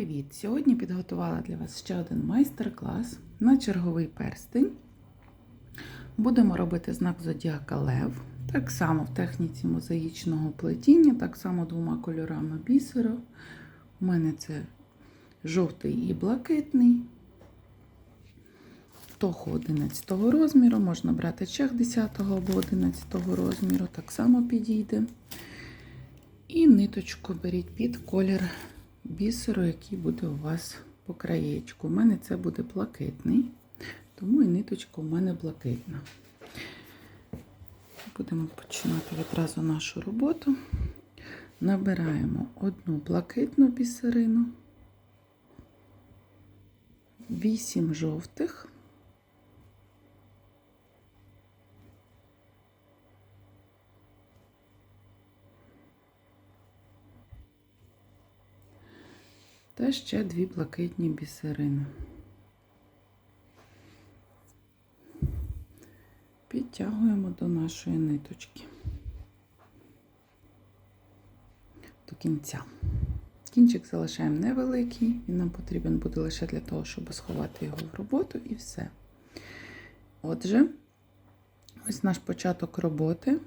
привіт! Сьогодні підготувала для вас ще один майстер-клас на черговий перстень. Будемо робити знак зодіака Лев. Так само в техніці мозаїчного плетіння, так само двома кольорами бісеру. У мене це жовтий і блакитний. Тоху 11 розміру, можна брати чех 10 або 11 розміру, так само підійде. І ниточку беріть під колір бісеру, який буде у вас по краєчку. У мене це буде блакитний, тому і ниточка у мене блакитна. Будемо починати відразу нашу роботу. Набираємо одну блакитну бісерину, 8 жовтих. Та ще дві блакитні бісерини. Підтягуємо до нашої ниточки до кінця. Кінчик залишаємо невеликий, він нам потрібен буде лише для того, щоб сховати його в роботу і все. Отже, ось наш початок роботи.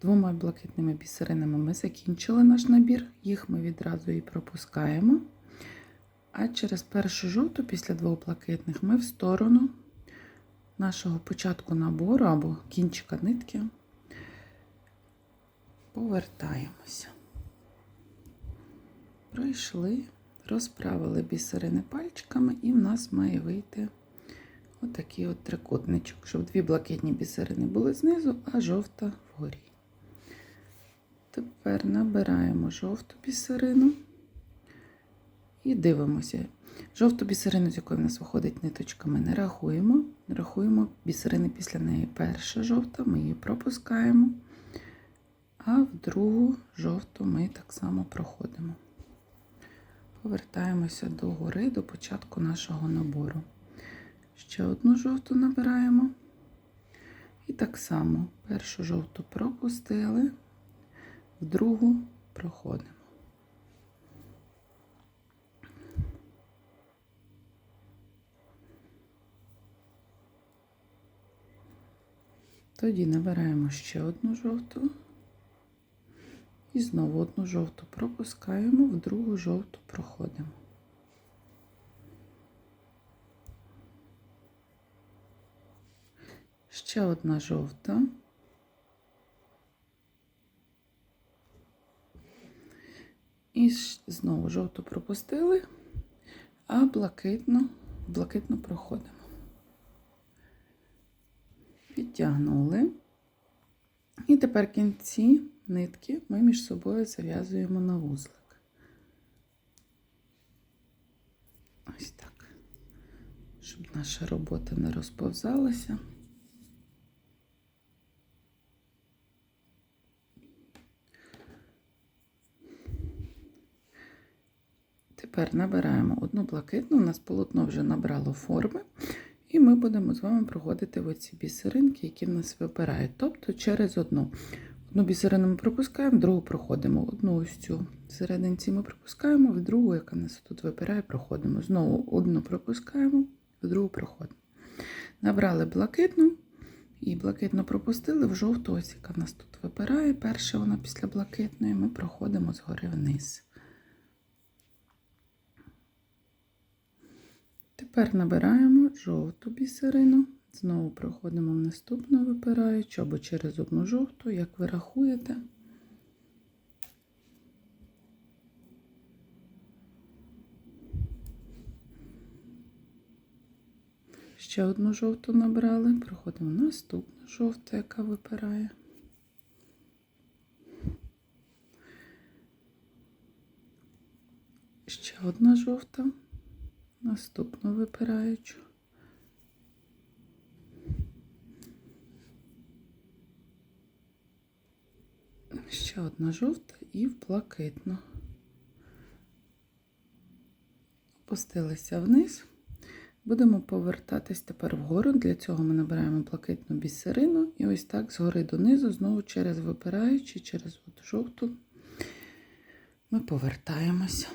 Двома блакитними бісеринами ми закінчили наш набір, їх ми відразу і пропускаємо. А через першу жовту, після двох блакитних, ми в сторону нашого початку набору або кінчика нитки повертаємося. Пройшли, розправили бісерини пальчиками, і в нас має вийти отакий от трикутничок, щоб дві блакитні бісерини були знизу, а жовта вгорі. Тепер набираємо жовту бісерину і дивимося. Жовту бісерину, з якої в нас виходить ниточка, ми не рахуємо. Рахуємо бісерини після неї. Перша жовта, ми її пропускаємо, а в другу жовту ми так само проходимо. Повертаємося до гори, до початку нашого набору. Ще одну жовту набираємо. І так само першу жовту пропустили в другу проходимо. Тоді набираємо ще одну жовту і знову одну жовту пропускаємо, в другу жовту проходимо. Ще одна жовта. І знову жовту пропустили, а блакитно, блакитно проходимо. Підтягнули. І тепер кінці нитки ми між собою зав'язуємо на вузлик. Ось так, щоб наша робота не розповзалася. Тепер набираємо одну блакитну, у нас полотно вже набрало форми, і ми будемо з вами проходити оці бісеринки, які в нас вибирають. Тобто через одну. Одну бісерину ми пропускаємо, другу проходимо. Одну ось цю серединці ми пропускаємо, в другу, яка нас тут вибирає, проходимо. Знову одну пропускаємо, в другу проходимо. Набрали блакитну і блакитну пропустили в жовту, ось яка в нас тут вибирає. Перша вона після блакитної, ми проходимо згори вниз. Тепер набираємо жовту бісерину, знову проходимо в наступну випираючу або через одну жовту, як ви рахуєте. Ще одну жовту набрали, проходимо наступну жовту, яка випирає. Ще одна жовта наступну випираючу. Ще одна жовта і в блакитну. Опустилися вниз. Будемо повертатись тепер вгору. Для цього ми набираємо блакитну бісерину і ось так згори донизу, знову через випираючи, через от жовту, ми повертаємося.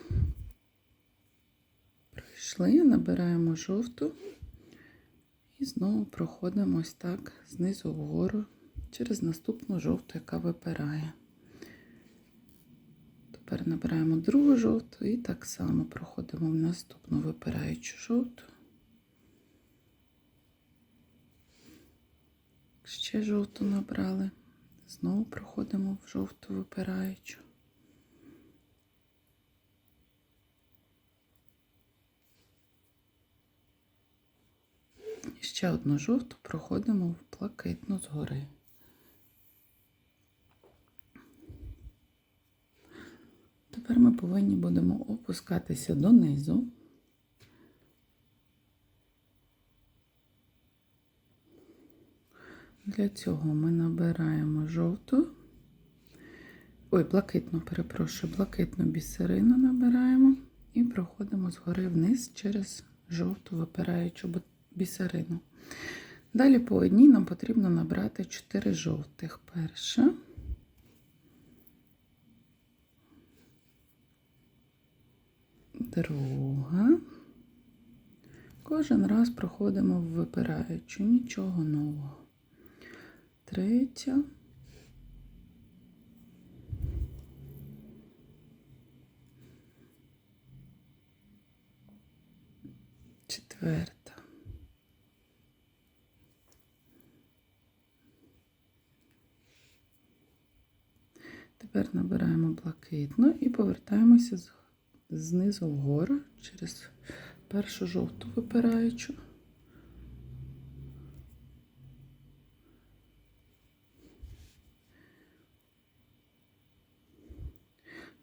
Пройшли, набираємо жовту і знову проходимо ось так знизу вгору через наступну жовту, яка випирає. Тепер набираємо другу жовту і так само проходимо в наступну випираючу жовту. Ще жовту набрали. Знову проходимо в жовту випираючу. І ще одну жовту проходимо в блакитну згори. Тепер ми повинні будемо опускатися донизу. Для цього ми набираємо жовту, ой, блакитну, перепрошую, блакитну бісерину набираємо і проходимо згори вниз через жовту випираючу бісерину. Далі по одній нам потрібно набрати 4 жовтих. Перша. Друга. Кожен раз проходимо в нічого нового. Третя. Четверта. Тепер набираємо блакитну і повертаємося знизу вгору через першу жовту випираючу.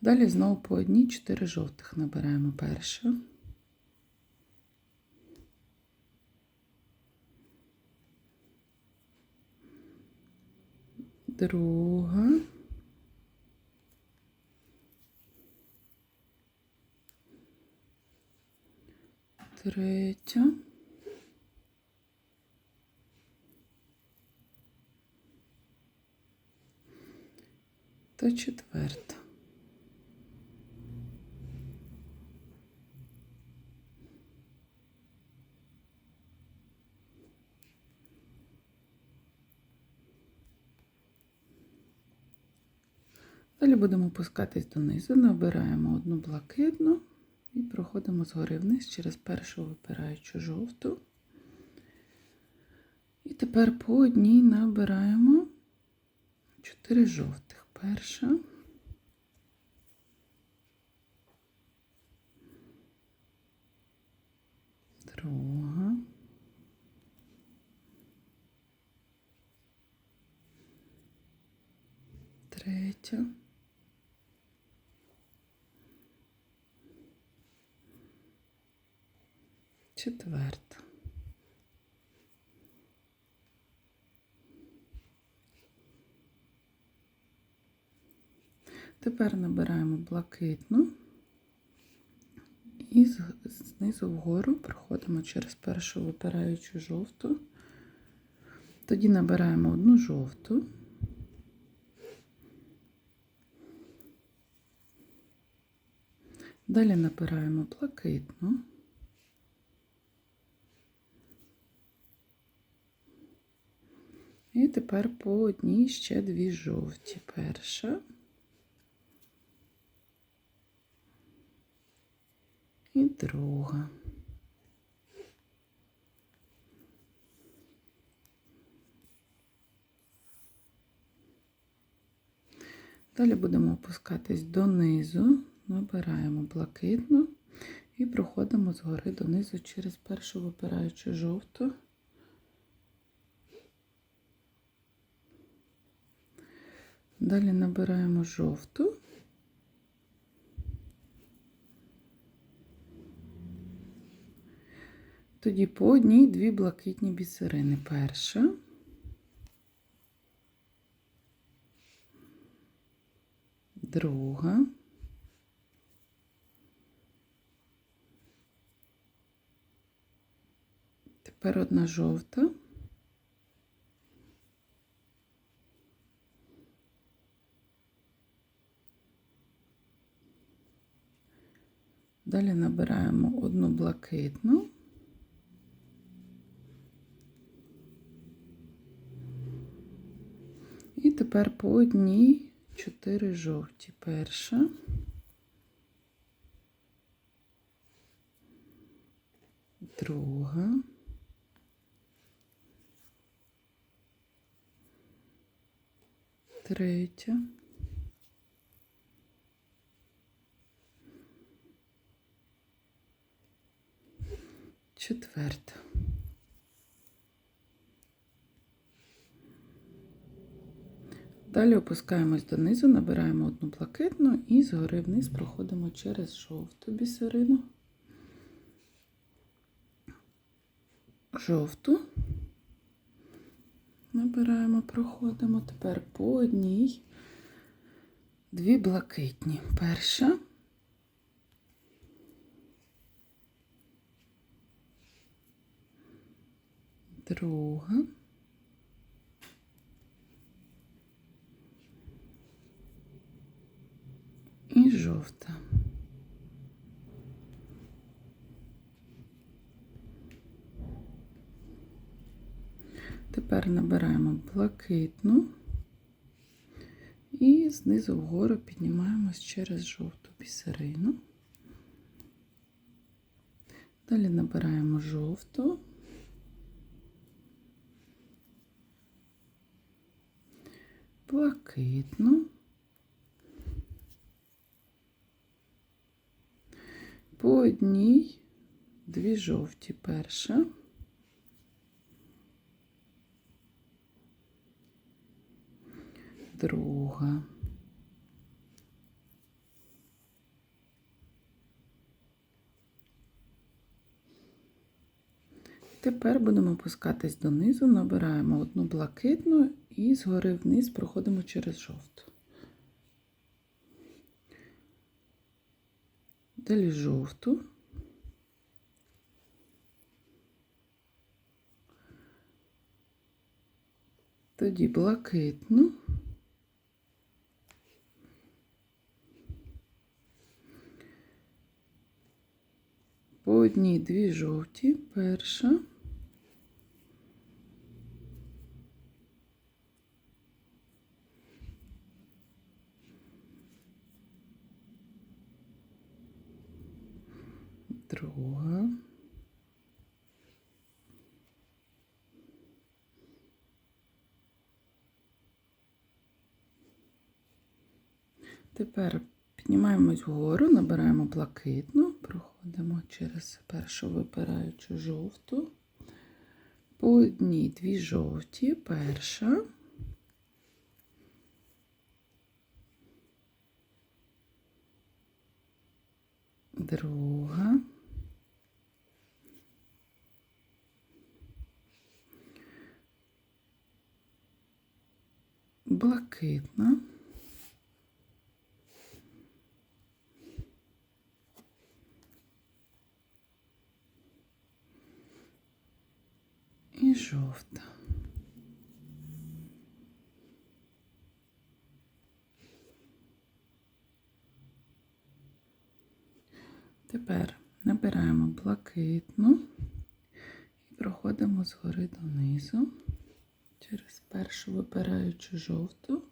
Далі знову по одній 4 жовтих набираємо перша. Друга. Третя. Та четверта. Далі будемо опускатись донизу, набираємо одну блакитну і проходимо згори вниз через першу випираючу жовту. І тепер по одній набираємо 4 жовтих. Перша. Друга. Третя. Четверта. Тепер набираємо блакитну і знизу вгору проходимо через першу випираючу жовту. Тоді набираємо одну жовту. Далі набираємо блакитну. І тепер по одній ще дві жовті. Перша. І друга. Далі будемо опускатись донизу, набираємо блакитну і проходимо згори донизу через першу випираючу жовту. Далі набираємо жовту. Тоді по одній дві блакитні бісерини. Перша. Друга. Тепер одна жовта. Далі набираємо одну блакитну. І тепер по одній чотири жовті. Перша. Друга. Третя. Четверта. Далі опускаємось донизу, набираємо одну блакитну і згори вниз проходимо через жовту бісерину. Жовту. Набираємо, проходимо. Тепер по одній. Дві блакитні. Перша. Друга. І жовта. Тепер набираємо блакитну і знизу вгору піднімаємось через жовту бісерину. Далі набираємо жовту. Блакитну. По одній, дві жовті перша. Друга. Тепер будемо опускатись донизу, набираємо одну блакитну і згори вниз проходимо через жовту. Далі жовту. Тоді блакитну. По одній дві жовті, перша. Друга. Тепер піднімаємось вгору, набираємо блакитну, проходимо через першу випираючу жовту. По одній дві жовті, перша. Друга. Блакитна. І жовта. Тепер набираємо блакитну і проходимо згори донизу через першу випираючу жовту.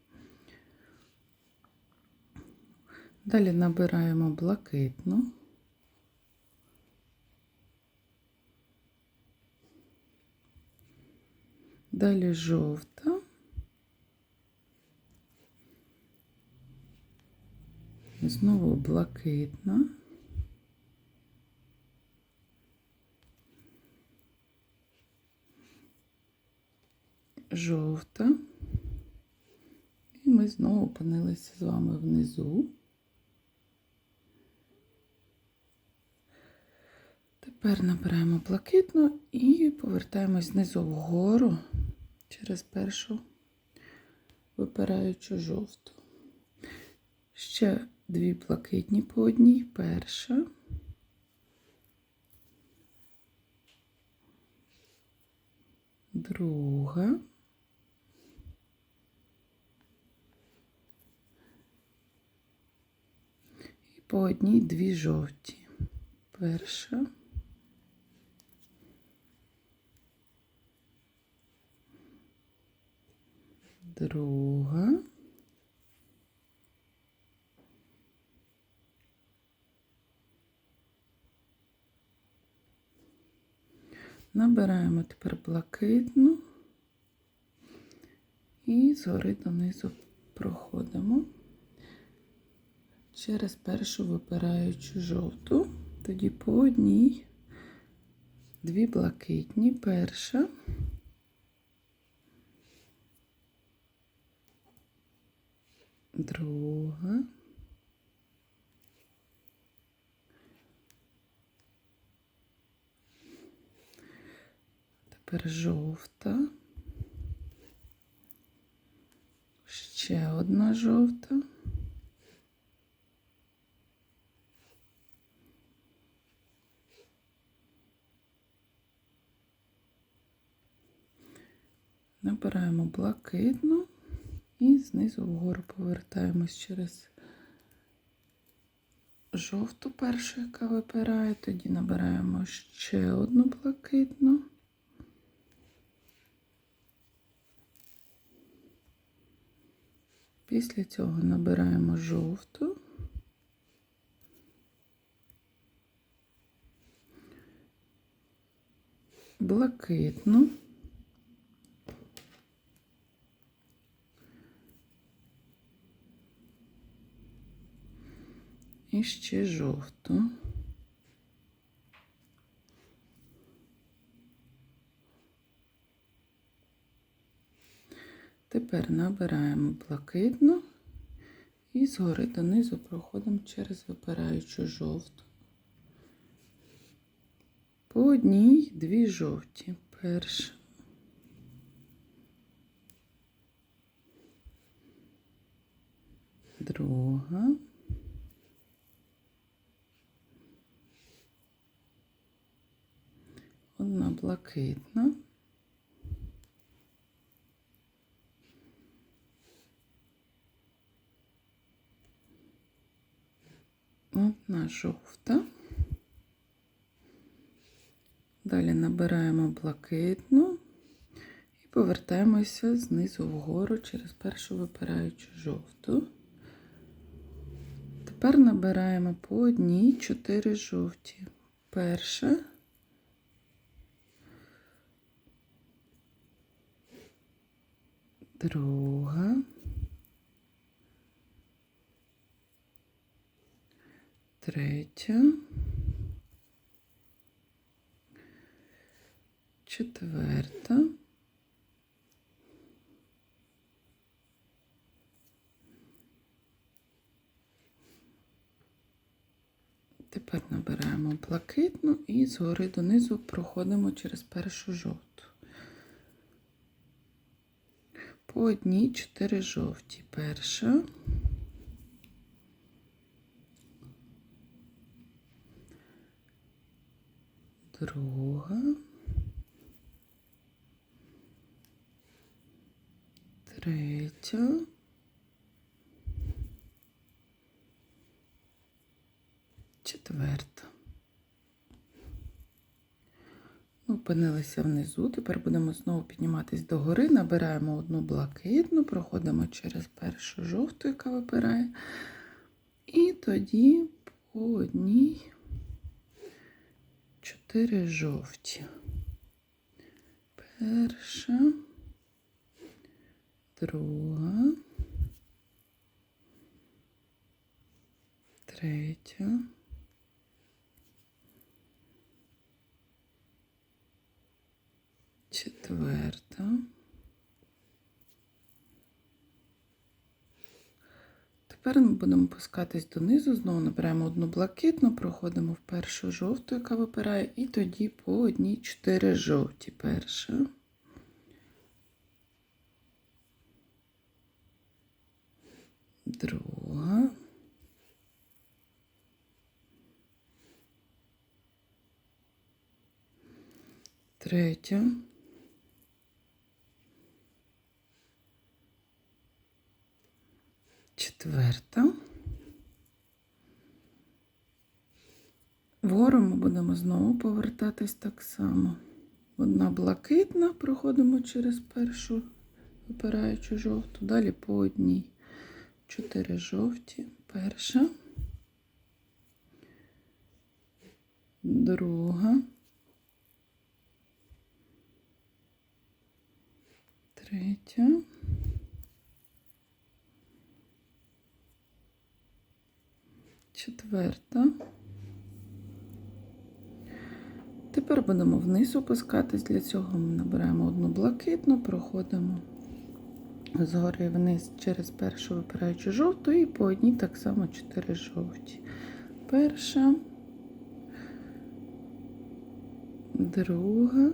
Далі набираємо блакитну. Далі жовта. Знову блакитна. Жовта. І ми знову опинилися з вами внизу. Тепер набираємо блакитну і повертаємось знизу вгору через першу випираючу жовту. Ще дві блакитні по одній. Перша. Друга. І по одній дві жовті. Перша. Друга. Набираємо тепер блакитну. І згори донизу проходимо. Через першу випираючу жовту, тоді по одній, дві блакитні, перша. Друга. Тепер жовта. Ще одна жовта. Набираємо блакитну і знизу вгору повертаємось через жовту першу, яка випирає, тоді набираємо ще одну блакитну. Після цього набираємо жовту. Блакитну. І ще жовту. Тепер набираємо блакитну і згори донизу проходимо через випираючу жовту. По одній дві жовті. Перша. Друга. Одна блакитна. Одна жовта. Далі набираємо блакитну і повертаємося знизу вгору через першу випираючу жовту. Тепер набираємо по одній чотири жовті. Перша. Друга. Третя. Четверта. Тепер набираємо блакитну і згори донизу проходимо через першу жовту. По одній чотири жовті. Перша. Друга. Третя. Четверта. Ми опинилися внизу. Тепер будемо знову підніматись догори. Набираємо одну блакитну, проходимо через першу жовту, яка випирає. І тоді по одній чотири жовті. Перша, друга, третя. Четверта. Тепер ми будемо опускатись донизу, знову набираємо одну блакитну, проходимо в першу жовту, яка випирає, і тоді по одній чотири жовті. Перша. Друга. Третя. Четверта. Вгору ми будемо знову повертатись так само. Одна блакитна, проходимо через першу випираючу жовту, далі по одній. Чотири жовті. Перша. Друга. Третя. Четверта. Тепер будемо вниз опускатись. Для цього ми набираємо одну блакитну, проходимо згори вниз через першу випираючу жовту і по одній так само чотири жовті. Перша, друга.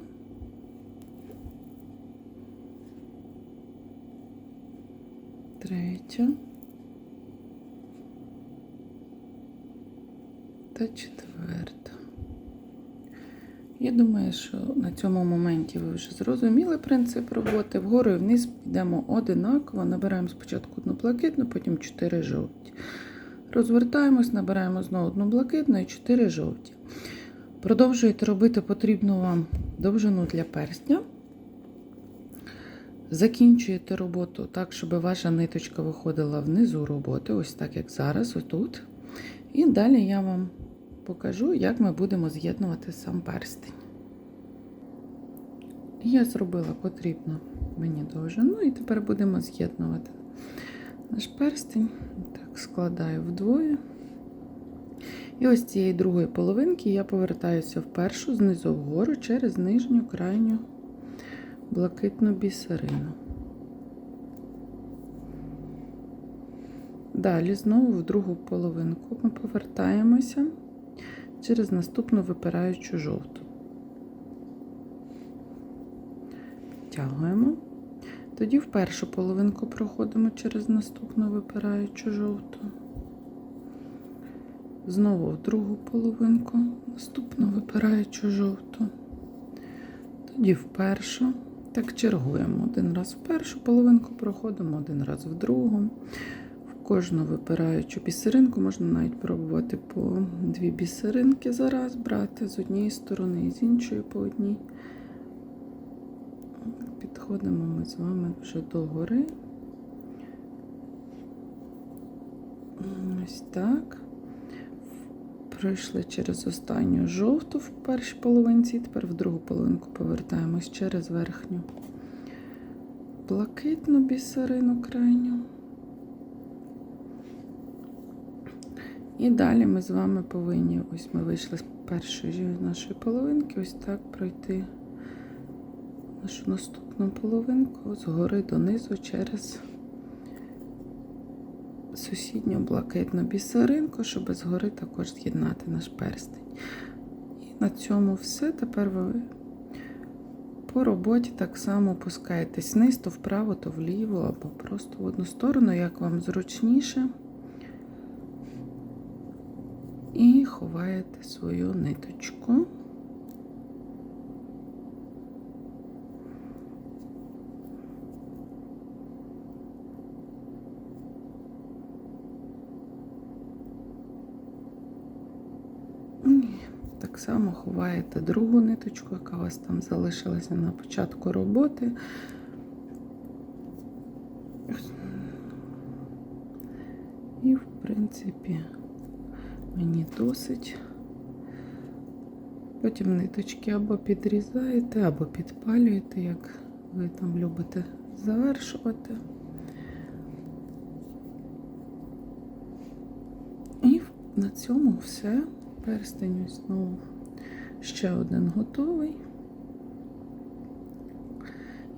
Третя та четверта. Я думаю, що на цьому моменті ви вже зрозуміли принцип роботи. Вгору і вниз йдемо одинаково, набираємо спочатку одну блакитну, потім 4 жовті. Розвертаємось, набираємо знову одну блакитну і 4 жовті. Продовжуєте робити потрібну вам довжину для перстня. Закінчуєте роботу так, щоб ваша ниточка виходила внизу роботи, ось так як зараз, отут. І далі я вам покажу, як ми будемо з'єднувати сам перстень. Я зробила потрібну мені довжину, і тепер будемо з'єднувати наш перстень. Так, складаю вдвоє. І ось цієї другої половинки я повертаюся в першу, знизу вгору через нижню крайню блакитну бісерину. Далі знову в другу половинку ми повертаємося через наступну випираючу жовту. Підтягуємо. Тоді в першу половинку проходимо через наступну випираючу жовту. Знову в другу половинку, наступну випираючу жовту. Тоді в першу. Так чергуємо. Один раз в першу половинку проходимо, один раз в другу. Кожну випираючу бісеринку можна навіть пробувати по дві бісеринки зараз брати з однієї сторони і з іншої по одній. Підходимо ми з вами вже до гори. Ось так. Пройшли через останню жовту в першій половинці, і тепер в другу половинку повертаємось через верхню блакитну бісерину крайню. І далі ми з вами повинні, ось ми вийшли з першої нашої половинки, ось так пройти нашу наступну половинку згори донизу через сусідню блакитну бісеринку, щоб згори також з'єднати наш перстень. І на цьому все. Тепер ви по роботі так само опускаєтесь вниз, то вправо, то вліво, або просто в одну сторону, як вам зручніше. І ховаєте свою ниточку. Так само ховаєте другу ниточку, яка у вас там залишилася на початку роботи. І, в принципі, мені досить. Потім ниточки або підрізаєте, або підпалюєте, як ви там любите завершувати. І на цьому все. Перстень ось знову ще один готовий.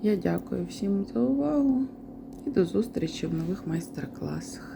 Я дякую всім за увагу і до зустрічі в нових майстер-класах.